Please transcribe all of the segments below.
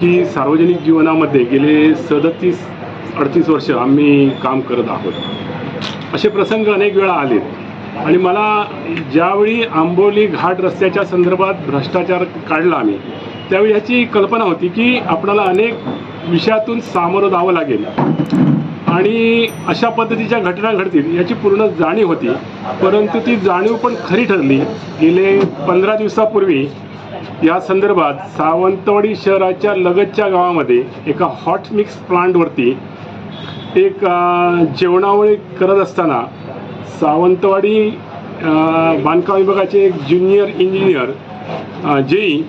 की सार्वजनिक जीवनामध्ये गेले सदतीस अडतीस वर्ष आम्ही काम करत आहोत. असे प्रसंग अनेक वेळा आलेत. आणि मला ज्यावेळी आंबोली घाट रस्त्याच्या संदर्भात भ्रष्टाचार काढला आम्ही त्यावेळी याची कल्पना होती की आपल्याला अनेक विषयातून सामोरं जावं लागेल. आणि अशा पद्धतीच्या घटना घडतील याची पूर्ण जाणीव होती. परंतु ती जाणीव पण खरी ठरली. गेले पंधरा दिवसापूर्वी या संदर्भात सावंतवाडी शहराच्या लगतच्या गावामध्ये एका हॉट मिक्स प्लांटवरती एक जेवणावळी करत असताना सावंतवाडी बांधकाम विभागाचे एक ज्युनियर इंजिनियर जेई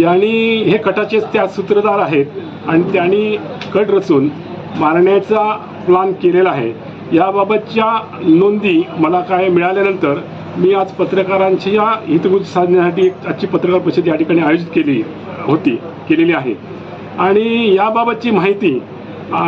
यांनी हे कटाचे त्या सूत्रधार आहेत आणि त्यांनी कट रचून मारण्याचा प्लान केलेला आहे. याबाबतच्या नोंदी मला काय मिळाल्यानंतर मी आज पत्रकारांची या हितगुज साधण्यासाठी एक आजची पत्रकार परिषद या ठिकाणी आयोजित केली होती केलेली आहे. आणि याबाबतची माहिती आ,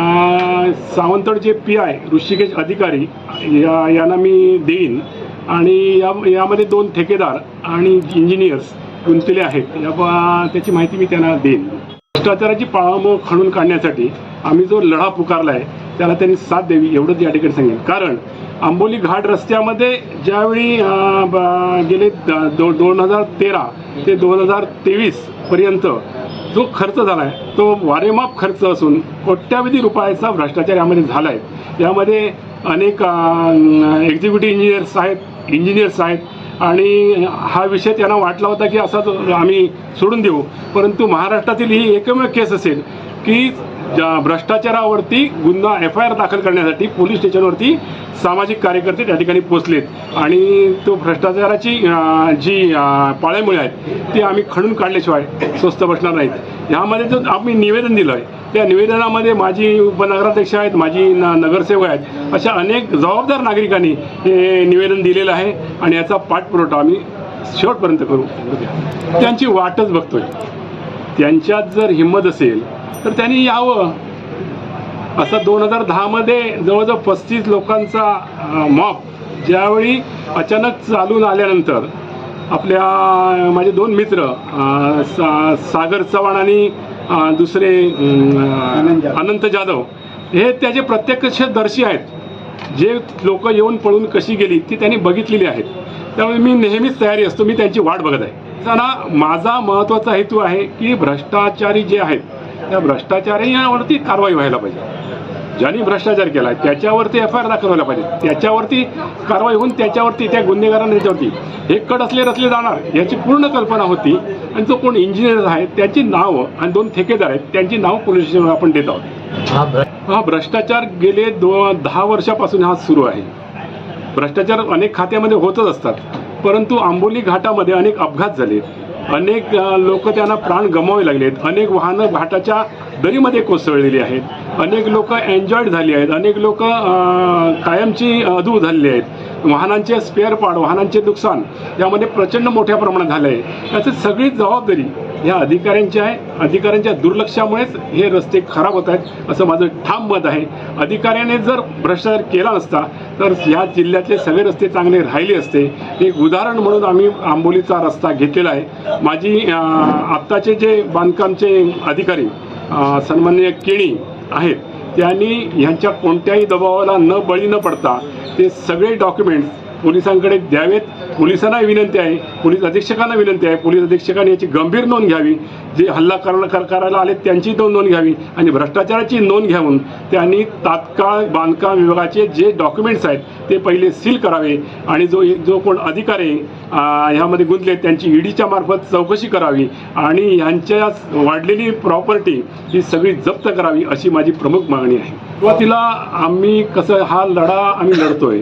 सावंतवाडचे पी आय ऋषिकेश अधिकारी या यांना मी देईन. आणि या यामध्ये दोन ठेकेदार आणि इंजिनियर्स गुंतलेले आहेत. या बा- त्याची माहिती मी त्यांना देईन. भ्रष्टाचाराची पाळामोळ खणून काढण्यासाठी आम्ही जो लढा पुकारला आहे त्याला त्यांनी साथ द्यावी एवढंच या ठिकाणी सांगेन. कारण आंबोली घाट रस्त्यामध्ये ज्यावेळी ब- गेले द- दो दोन हजार तेरा ते दोन हजार तेवीस पर्यंत जो खर्च झाला आहे तो वारेमाप खर्च असून कोट्यावधी रुपयाचा भ्रष्टाचार यामध्ये झाला आहे यामध्ये अनेक एक्झिक्युटिव्ह इंजिनियर्स आहेत इंजिनियर्स आहेत आणि हा विषय त्यांना वाटला होता की असाच आम्ही सोडून देऊ. परंतु महाराष्ट्रातील ही एकमेव केस असेल की ज्या भ्रष्टाचारावरती गुन्हा एफ आय आर दाखल करण्यासाठी पोलीस स्टेशनवरती सामाजिक कार्यकर्ते त्या ठिकाणी पोचलेत. आणि तो भ्रष्टाचाराची जी अं, पाळेमुळे आहेत ती आम्ही खणून काढल्याशिवाय स्वस्त बसणार नाहीत. ह्यामध्ये जो आम्ही निवेदन दिलं आहे त्या निवेदनामध्ये माझी उपनगराध्यक्ष आहेत माझी न नगरसेवक आहेत अशा अनेक जबाबदार नागरिकांनी हे निवेदन दिलेलं आहे आणि याचा पाठपुरवठा आम्ही शेवटपर्यंत करू. त्यांची वाटच बघतोय. त्यांच्यात जर हिंमत असेल तर त्यांनी यावं. असं दोन हजार दहामध्ये जवळजवळ पस्तीस लोकांचा मॉप ज्यावेळी अचानक चालून आल्यानंतर आपल्या माझे दोन मित्र सा सागर चव्हाण आणि दुसरे अनंत जाधव. हे त्याचे प्रत्यक्षदर्शी आहेत. जे लोक येऊन पळून कशी गेली ती त्यांनी बघितलेली आहेत. त्यामुळे मी नेहमीच तयारी असतो मी त्यांची वाट बघत आहे. त्यांना माझा महत्त्वाचा हेतू आहे की भ्रष्टाचारी जे आहेत त्या भ्रष्टाचारी यावरती कारवाई व्हायला पाहिजे. ज्यांनी भ्रष्टाचार केला त्याच्यावरती एफ आय आर दाखल व्हायला पाहिजे. त्याच्यावरती कारवाई होऊन त्याच्यावरती त्या गुन्हेगारांना त्याच्यावरती हे कट असले रचले जाणार याची पूर्ण कल्पना होती. आणि जो कोण इंजिनियर आहे त्याची नावं आणि दोन ठेकेदार आहेत त्यांची नावं पोलीस स्टेशनवर आपण देत आहोत. हा हा भ्रष्टाचार गेले दो दहा वर्षापासून हा सुरू आहे. भ्रष्टाचार अनेक खात्यामध्ये होतच असतात. परंतु आंबोली घाटामध्ये अनेक अपघात झाले. अनेक लोक त्यांना प्राण गमावे लागलेत. अनेक वाहनं घाटाच्या दरीमध्ये कोसळलेली आहेत. अनेक लोक एन्जॉयड झाली आहेत. अनेक लोक कायमची अधू झालेली आहेत. वाहनांचे स्पेअर पार्ट वाहनांचे नुकसान यामध्ये प्रचंड मोठ्या प्रमाणात झालं आहे याची सगळी जबाबदारी ह्या अधिकाऱ्यांच्या आहे अधिकाऱ्यांच्या दुर्लक्षामुळेच हे रस्ते खराब होत आहेत असं माझं ठाम मत आहे. अधिकाऱ्याने जर भ्रष्टाचार केला असता तर ह्या जिल्ह्यातले सगळे रस्ते चांगले राहिले असते. एक उदाहरण म्हणून आम्ही आंबोलीचा रस्ता घेतलेला आहे. माझी आत्ताचे जे बांधकामचे अधिकारी सन्मान्य केणी आहेत त्यांनी ह्यांच्या कोणत्याही दबावाला न बळी न पडता ते सगळे डॉक्युमेंट्स पोलिसांकडे द्यावेत. पोलिसांना विनंती आहे. पोलीस अधीक्षकांना विनंती आहे. पोलीस अधीक्षकांनी याची गंभीर नोंद घ्यावी. जे हल्ला करणं कर करायला आले त्यांची तो नोंद घ्यावी आणि भ्रष्टाचाराची नोंद घ्यावून त्यांनी तात्काळ बांधकाम विभागाचे जे डॉक्युमेंट्स आहेत ते पहिले सील करावे आणि जो जो कोण अधिकारी ह्यामध्ये गुंतले त्यांची ईडीच्या मार्फत चौकशी करावी आणि ह्यांच्या वाढलेली प्रॉपर्टी ही सगळी जप्त करावी अशी माझी प्रमुख मागणी आहे. सुरुवातीला आम्ही कसं हा लढा आम्ही लढतोय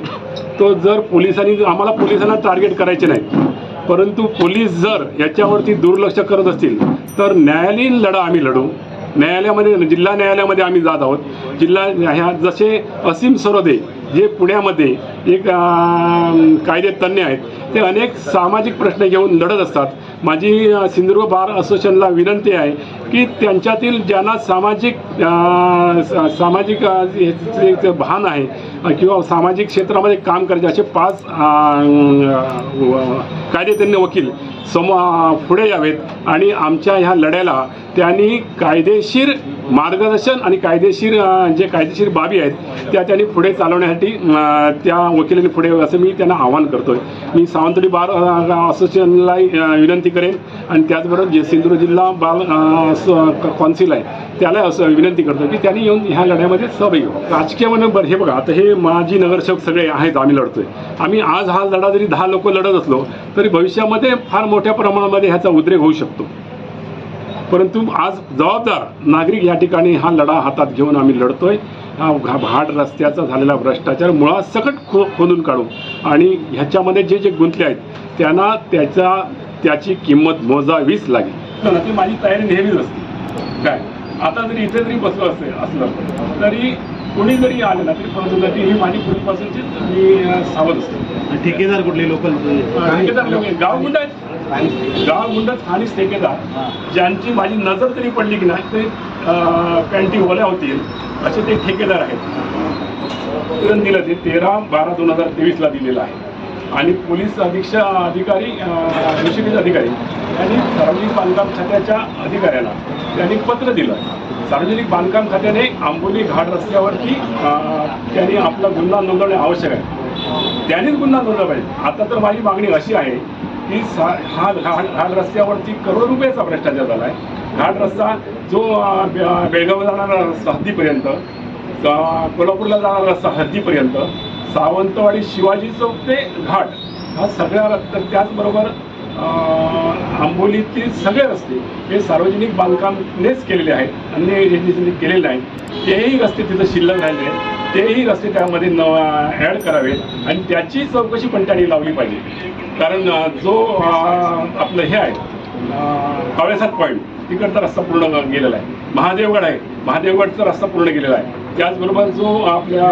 तो जर पोलिसांनी आम्हाला पोलिसांना टार्गेट करायचे नाही परंतु पोलीस जर याच्यावरती दुर्लक्ष करत असतील तर न्यायालयीन लढा आम्ही लढू. न्यायालयामध्ये जिल्हा न्यायालयामध्ये आम्ही जात आहोत. जिल्हा ह्या जसे असीम सरोदे जे पुण्यामध्ये एक कायदे तज्ज्ञ आहेत ते अनेक सामाजिक प्रश्न घेऊन लढत असतात. माझी सिंधुदुर्ग बार असोसिएशनला विनंती आहे की त्यांच्यातील ज्यांना सामाजिक सामाजिक भान आहे किंवा सामाजिक क्षेत्रामध्ये काम करायचे असे पाच कायदेतज्ञ वकील समो पुढे यावेत. आणि आमच्या ह्या लढ्याला त्यांनी कायदेशीर मार्गदर्शन आणि कायदेशीर जे कायदेशीर बाबी आहेत त्या त्यांनी पुढे चालवण्यासाठी त्या वकिलांनी पुढे असं मी त्यांना आवाहन आहे मी सावंतवाडी बार असोसिएशनला विनंती करेन आणि त्याचबरोबर जे सिंधुदुर्ग जिल्हा बाल अ, कौन्सिल आहे त्याला असं विनंती करतो की त्यांनी येऊन ह्या लढ्यामध्ये सहभागी हो राजकीय म्हणून बरं हे बघा आता हे माजी नगरसेवक सगळे आहेत आम्ही लढतोय. आम्ही आज हा लढा जरी दहा लोक लढत असलो तरी भविष्यामध्ये फार मोठ्या प्रमाणामध्ये ह्याचा उद्रेक होऊ शकतो. परंतु आज जबाबदार नागरिक या ठिकाणी हा लढा हातात घेऊन आम्ही लढतोय. हा घा- घाट रस्त्याचा झालेला भ्रष्टाचार मुळात सकट खो खोदून काढू. आणि ह्याच्यामध्ये जे जे गुंतले आहेत त्यांना त्याचा त्याची किंमत मोजावीच लागेल. ती माझी तयारी नेहमीच असते. काय? आता जरी इथे जरी बसलो असेल असलं तरी कोणी जरी आलं ना तरी परंतु तरी ही माझी पूर्वीपासूनची मी सावध असतो. ठेकेदार कुठले? लोकल? ठेकेदार लोक आहेत. गावगुंड आहेत. गावगुंड स्थानिक ठेकेदार. ज्यांची माझी नजर तरी पडली की नाही ते पॅन्टी ओल्या होतील असे ते ठेकेदार आहेत. तुरंत दिलं ते तेरा बारा दोन हजार तेवीसला दिलेलं आहे. आणि पोलीस अधीक्षक अधिकारी ऋषिकेश अधिकारी यांनी सार्वजनिक बांधकाम खात्याच्या अधिकाऱ्याला त्यांनी पत्र दिलं. सार्वजनिक बांधकाम खात्याने आंबोली घाट रस्त्यावरती त्यांनी आपला गुन्हा नोंदवणे आवश्यक आहे. त्यांनीच गुन्हा नोंदवला पाहिजे. आता तर माझी मागणी अशी आहे की सा हा घाट घाट रस्त्यावरती करोड रुपयाचा भ्रष्टाचार झाला आहे घाट रस्ता जो बेळगाव जाणारा रस्ता हद्दीपर्यंत कोल्हापूरला जाणारा रस्ता हद्दीपर्यंत सावंतवाडी शिवाजी चौक ते घाट हा सगळ्या रस्ता त्याचबरोबर आंबोलीतील सगळे रस्ते हे सार्वजनिक बांधकामनेच केलेले आहेत अन्य एजन्सीने केलेले आहेत तेही रस्ते तिथं शिल्लक राहिले आहेत. तेही रस्ते त्यामध्ये न ॲड करावेत आणि त्याची चौकशी पण त्यांनी लावली पाहिजे? कारण जो आपलं हे आहे कावळेसात पॉईंट तिकडचा रस्ता पूर्ण गेलेला आहे. महादेवगड आहे महादेवगडचा रस्ता पूर्ण गेलेला आहे. त्याचबरोबर जो आपल्या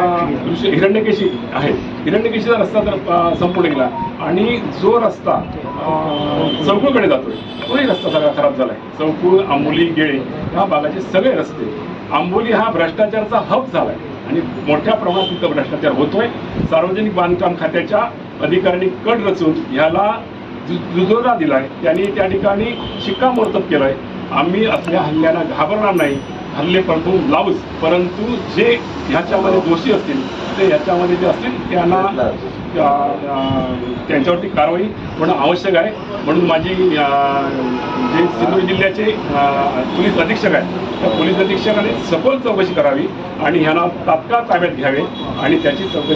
ऋषी हिरण्यकेशी आहे हिरण्यकेशीचा रस्ता तर संपूर्ण गेला. आणि जो रस्ता चौकूळकडे जातो जातोय तोही रस्ता सगळा खराब झाला आहे चौकूळ आंबोली गेळे ह्या भागाचे सगळे रस्ते. आंबोली हा भ्रष्टाचारचा हब झाला आहे आणि मोठ्या प्रमाणात तिथं भ्रष्टाचार होतोय. सार्वजनिक बांधकाम खात्याच्या अधिकाऱ्यांनी कट रचून ह्याला जु- दुजोरा दिलाय. त्यांनी त्या ठिकाणी शिक्कामोर्तब केलंय. आम्ही असल्या हल्ल्यांना घाबरणार नाही. हल्ले परंतु लावूच. परंतु जे ह्याच्यामध्ये दोषी असतील ते ह्याच्यामध्ये जे असतील त्यांना त्यांच्यावरती कारवाई होणं आवश्यक आहे. म्हणून माझी जे सिंधुदुर्ग जिल्ह्याचे पोलीस अधीक्षक आहेत त्या पोलीस अधीक्षकाने सखोल चौकशी करावी आणि ह्यांना तात्काळ ताब्यात घ्यावे आणि त्याची चौकशी